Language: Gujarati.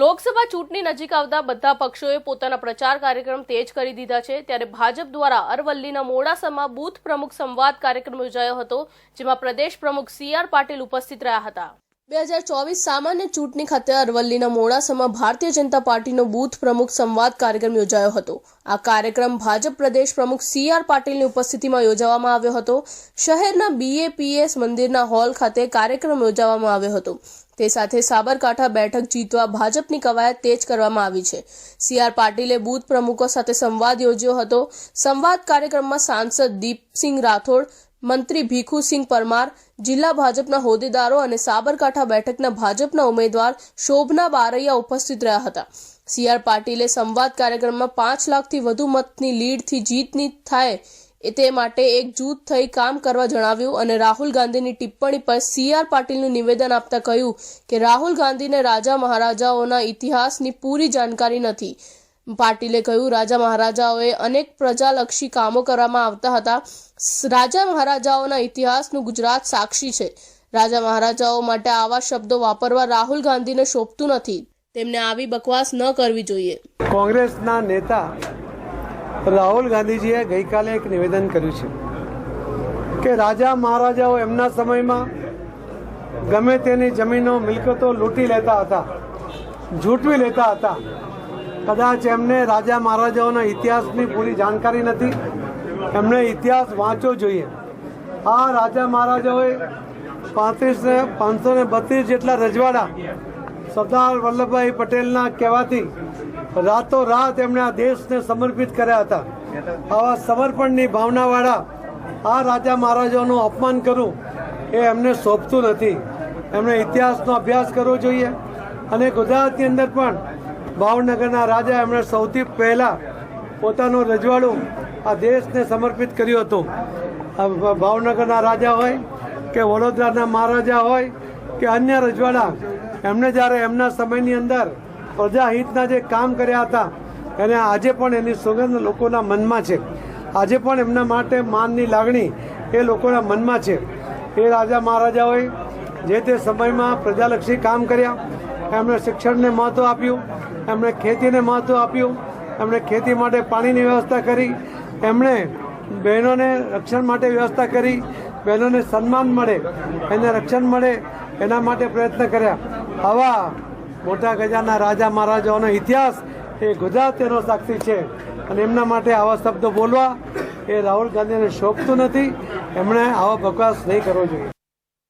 લોકસભા ચૂંટણી નજીક આવતા બધા પક્ષોએ પોતાના પ્રચાર કાર્યક્રમ તેજ કરી દીધા છે. ત્યારે ભાજપ દ્વારા અરવલ્લીના મોડાસામાં બૂથ પ્રમુખ સંવાદ કાર્યક્રમ યોજાયો હતો, જેમાં પ્રદેશ પ્રમુખ સી આર પાટીલ ઉપસ્થિત રહ્યા હતા. બે હજાર ચોવીસ સામાન્ય ચૂંટણી ખાતે અરવલ્લીના મોડાસામાં ભારતીય જનતા પાર્ટીનો બૂથ પ્રમુખ સંવાદ કાર્યક્રમ યોજાયો હતો. આ કાર્યક્રમ ભાજપ પ્રદેશ પ્રમુખ સી આર પાટીલની ઉપસ્થિતિમાં યોજવામાં આવ્યો હતો. શહેરના બીએપીએસ મંદિરના હોલ ખાતે કાર્યક્રમ યોજવામાં આવ્યો હતો. તે સાથે સાબરકાંઠા બેઠક જીતવા ભાજપની કવાયત તેજ કરવામાં આવી છે. સી આર પાટીલે બૂથ પ્રમુખો સાથે સંવાદ યોજ્યો હતો. સંવાદ કાર્યક્રમમાં સાંસદ દીપસિંહ રાઠોડ મંત્રી ભીખુસિંહ પરમાર, જિલ્લા ભાજપના હોદ્દેદારો અને સાબરકાંઠા બેઠકના ભાજપના ઉમેદવાર શોભના બારૈયા ઉપસ્થિત રહ્યા હતા. સી આર પાટીલે સંવાદ કાર્યક્રમમાં પાંચ લાખથી વધુ મતની લીડથી જીતની થાય તે માટે એક જૂથ થઈ કામ કરવા જણાવ્યું અને રાહુલ ગાંધીની ટિપ્પણી પર સી આર પાટીલનું નિવેદન આપતા કહ્યું કે રાહુલ ગાંધીને રાજા મહારાજાઓના ઇતિહાસની પૂરી જાણકારી નથી. પાટીલે કહ્યું, રાજા મહારાજાઓએ અનેક પ્રજાલક્ષી કામો કરવામાં આવતા હતા. રાજા મહારાજાઓના ઇતિહાસનું ગુજરાત સાક્ષી છે. રાજા મહારાજાઓ માટે આવા શબ્દો વાપરવા રાહુલ ગાંધીને શોભતું નથી. તેમને આવી બકવાસ ન કરવી જોઈએ. કોંગ્રેસના નેતા રાહુલ ગાંધીજીએ ગઈકાલે એક નિવેદન કર્યું છે કે રાજા મહારાજાઓ એમના સમયમાં ગમે તેની જમીનો, મિલકતો લૂંટી લેતા હતા ઝૂંટવી લેતા હતા. કદાચ એમને રાજા મહારાજાઓના ઇતિહાસની પૂરી જાણકારી નથી. એમણે ઇતિહાસ વાંચવો જોઈએ. આ રાજા મહારાજાઓએ પાંત્રીસ ને પાંચસો ને બત્રીસ જેટલા રજવાડા સરદાર વલ્લભભાઈ પટેલના કહેવાથી રાતોરાત એમણે આ દેશને સમર્પિત કર્યા હતા. આવા સમર્પણની ભાવનાવાળા આ રાજા મહારાજાઓનું અપમાન કરવું એ એમને શોભતું નથી. એમણે ઇતિહાસનો અભ્યાસ કરવો જોઈએ અને ગુજરાતની અંદર પણ ભાવનગરના રાજા એમણે સૌથી પહેલાં પોતાનું રજવાડું આ દેશને સમર્પિત કર્યું હતું. ભાવનગરના રાજા હોય કે વડોદરાના મહારાજા હોય કે અન્ય રજવાડા એમણે જ્યારે એમના સમયની અંદર પ્રજાહિતના જે કામ કર્યા હતા, એને આજે પણ એની સુગંધ લોકોના મનમાં છે. આજે પણ એમના માટે માનની લાગણી એ લોકોના મનમાં છે. એ રાજા મહારાજાઓએ જે તે સમયમાં પ્રજાલક્ષી કામ કર્યા, એમણે શિક્ષણને મહત્ત્વ આપ્યું. એમણે ખેતીને મહત્ત્વ આપ્યું, એમણે ખેતી માટે પાણીની વ્યવસ્થા કરી, એમણે બહેનોને રક્ષણ માટે વ્યવસ્થા કરી, બહેનોને સન્માન મળે, એને રક્ષણ મળે, એના માટે પ્રયત્ન કર્યા. આવા મોટા ગજાના રાજા મહારાજાઓનો ઇતિહાસ એ ગુજરાત એનો સાક્ષી છે. અને એમના માટે આવા શબ્દો બોલવા એ રાહુલ ગાંધીને શોભતું નથી. એમણે આવા બકવાસ નહીં કરવો જોઈએ.